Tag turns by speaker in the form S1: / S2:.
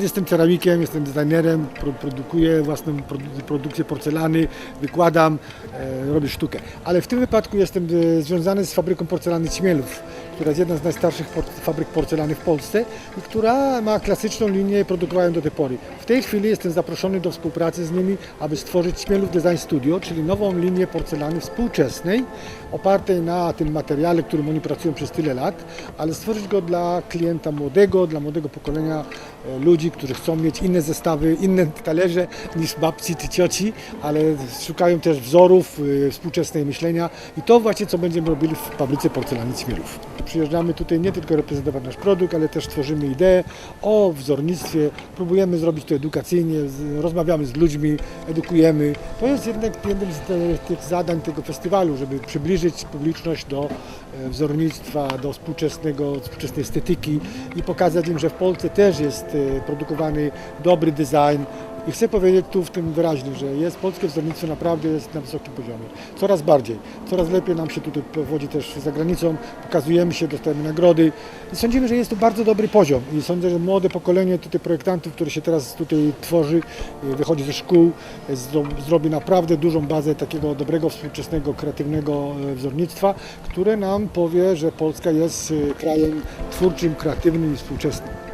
S1: Jestem ceramikiem, jestem designerem, pro, produkuję własną produ- produkcję porcelany, wykładam, e, robię sztukę. Ale w tym wypadku jestem e, związany z fabryką porcelany Ćmielów, która jest jedna z najstarszych fabryk porcelany w Polsce i która ma klasyczną linię produkowaną do tej pory. W tej chwili jestem zaproszony do współpracy z nimi, aby stworzyć Ćmielów Design Studio, czyli nową linię porcelany współczesnej, opartej na tym materiale, którym oni pracują przez tyle lat, ale stworzyć go dla klienta młodego, dla młodego pokolenia e, ludzi, którzy chcą mieć inne zestawy, inne talerze niż babci czy cioci, ale szukają też wzorów y, współczesnej myślenia i to właśnie co będziemy robili w fabryce porcelany Ćmielów. Przyjeżdżamy tutaj nie tylko reprezentować nasz produkt, ale też tworzymy ideę o wzornictwie, próbujemy zrobić to edukacyjnie, rozmawiamy z ludźmi, edukujemy. To jest jednak jednym z tych zadań tego festiwalu, żeby przybliżyć publiczność do e, wzornictwa, do współczesnego, współczesnej estetyki i pokazać im, że w Polsce też jest e, produkowany dobry design. I chcę powiedzieć tu w tym wyraźnie, że jest polskie wzornictwo naprawdę jest na wysokim poziomie. Coraz bardziej, coraz lepiej nam się tutaj powodzi też za granicą, pokazujemy się, dostajemy nagrody i sądzimy, że jest to bardzo dobry poziom i sądzę, że młode pokolenie tutaj projektantów, które się teraz tutaj tworzy, e, wychodzi ze szkół, e, zro, zrobi naprawdę dużą bazę takiego dobrego, współczesnego, kreatywnego e, wzornictwa, które nam powie, że Polska jest krajem twórczym, kreatywnym i współczesnym.